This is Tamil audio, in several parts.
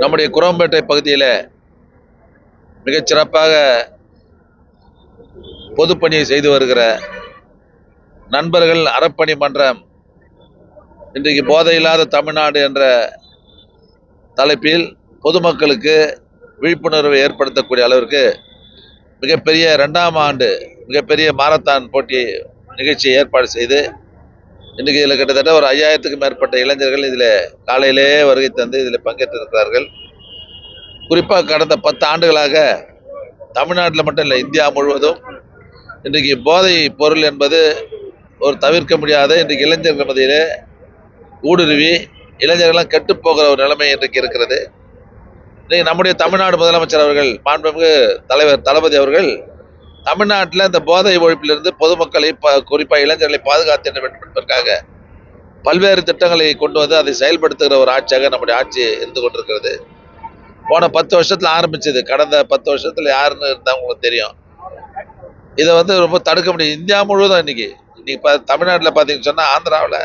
நம்முடைய குரம்பேட்டை பகுதியில் மிகச்சிறப்பாக பொதுப்பணியை செய்து வருகிற நண்பர்கள் அறப்பணி மன்றம் இன்றைக்கு போதையில்லாத தமிழ்நாடு என்ற தலைப்பில் பொதுமக்களுக்கு விழிப்புணர்வை ஏற்படுத்தக்கூடிய அளவிற்கு மிகப்பெரிய ரெண்டாம் ஆண்டு மிகப்பெரிய மாரத்தான் போட்டி நிகழ்ச்சியை ஏற்பாடு செய்து இன்றைக்கு இதில் கிட்டத்தட்ட ஒரு ஐயாயிரத்துக்கு மேற்பட்ட இளைஞர்கள் இதில் காலையிலே வருகை தந்து இதில் பங்கேற்றிருக்கிறார்கள். குறிப்பாக கடந்த பத்து ஆண்டுகளாக தமிழ்நாட்டில் மட்டும் இல்லை இந்தியா முழுவதும் இன்றைக்கு போதை பொருள் என்பது ஒரு தவிர்க்க முடியாத இன்றைக்கு இளைஞர்கள் மத்தியிலே ஊடுருவி இளைஞர்கள்லாம் கெட்டு போகிற ஒரு நிலைமை இன்றைக்கு இருக்கிறது. இன்றைக்கு நம்முடைய தமிழ்நாடு முதலமைச்சர் அவர்கள் மாண்புமிகு தலைவர் தளபதி அவர்கள் தமிழ்நாட்டில் இந்த போதை ஒழிப்பிலிருந்து பொதுமக்களை ப குறிப்பாக இளைஞர்களை பாதுகாத்திட வேண்டும் என்பதற்காக பல்வேறு திட்டங்களை கொண்டு வந்து அதை செயல்படுத்துகிற ஒரு ஆட்சியாக நம்முடைய ஆட்சி இருந்து கொண்டிருக்கிறது. போன பத்து வருஷத்தில் ஆரம்பிச்சது. கடந்த பத்து வருஷத்தில் யாருன்னு இருந்தால் உங்களுக்கு தெரியும். இதை வந்து ரொம்ப தடுக்க முடியும். இந்தியா முழுவதும் இன்னைக்கு இன்னைக்கு இப்போ தமிழ்நாட்டில் பார்த்தீங்கன்னு சொன்னால் ஆந்திராவில்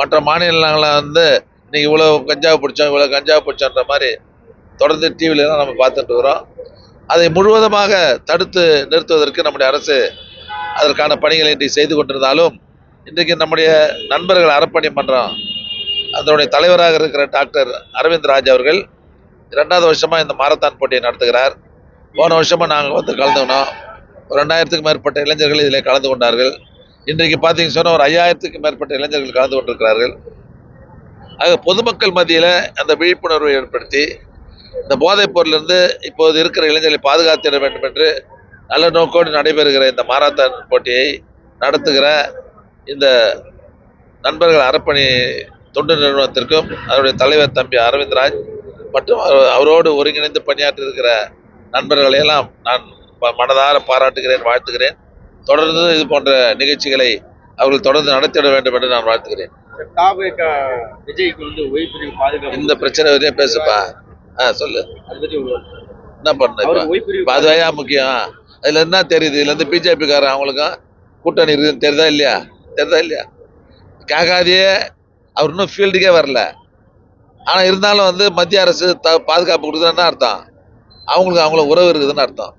மற்ற மாநிலங்களில் வந்து இன்னைக்கு இவ்வளோ கஞ்சாவை பிடிச்சோம் இவ்வளோ கஞ்சாவை பிடிச்சோன்ற மாதிரி தொடர்ந்து டிவிலலாம் நம்ம பார்த்துட்டு இருக்கிறோம். அதை முழுவதுமாக தடுத்து நிறுத்துவதற்கு நம்முடைய அரசு அதற்கான பணிகளை இன்றைக்கு செய்து கொண்டிருந்தாலும் இன்றைக்கு நம்முடைய நண்பர்கள் அறப்பணி மன்றம் அதனுடைய தலைவராக இருக்கிற டாக்டர் அரவிந்த் ராஜ் அவர்கள் ரெண்டாவது வருஷமாக இந்த மாரத்தான் போட்டியை நடத்துகிறார். போன வருஷமாக நாங்கள் வந்து கலந்துக்கணும் ஒரு ரெண்டாயிரத்துக்கு மேற்பட்ட இளைஞர்கள் இதில் கலந்து கொண்டார்கள். இன்றைக்கு பார்த்தீங்கன்னு சொன்னால் ஒரு ஐயாயிரத்துக்கு மேற்பட்ட இளைஞர்கள் கலந்து கொண்டிருக்கிறார்கள். ஆக பொதுமக்கள் மத்தியில் அந்த விழிப்புணர்வை ஏற்படுத்தி இந்த போதைப் பொருளிலிருந்து இப்போது இருக்கிற இளைஞர்களை பாதுகாத்திட வேண்டும் என்று நல்ல நோக்கோடு நடைபெறுகிற இந்த மாரத்தான் போட்டியை நடத்துகிற இந்த நண்பர்கள் அறப்பணி தொண்டு நிறுவனத்திற்கும் அதனுடைய தலைவர் தம்பி அரவிந்த்ராஜ் மற்றும் அவர்- அவரோடு ஒருங்கிணைந்து பணியாற்றி இருக்கிற நண்பர்களை எல்லாம் நான் மனதார பாராட்டுகிறேன் வாழ்த்துகிறேன். தொடர்ந்து இது போன்ற நிகழ்ச்சிகளை அவர்கள் தொடர்ந்து நடத்திட வேண்டும் என்று நான் வாழ்த்துகிறேன். இந்த பிரச்சனை வரையும் பேசுப்பா. ஆ சொல்லு. என்ன பண்ண அதுவையா முக்கியம்? அதுல என்ன தெரியுது? இதுல இருந்து பிஜேபி காரன் அவங்களுக்கும் கூட்டணி இருக்குதுன்னு தெரியுதா இல்லையா? தெரியுதா இல்லையா? கேட்காதையே அவர் இன்னும் ஃபீல்டுக்கே வரல. ஆனா இருந்தாலும் வந்து மத்திய அரசு த பாதுகாப்பு கொடுக்குதுன்னு அர்த்தம்? அவங்களுக்கு அவங்களுக்கு உறவு இருக்குதுன்னு அர்த்தம்.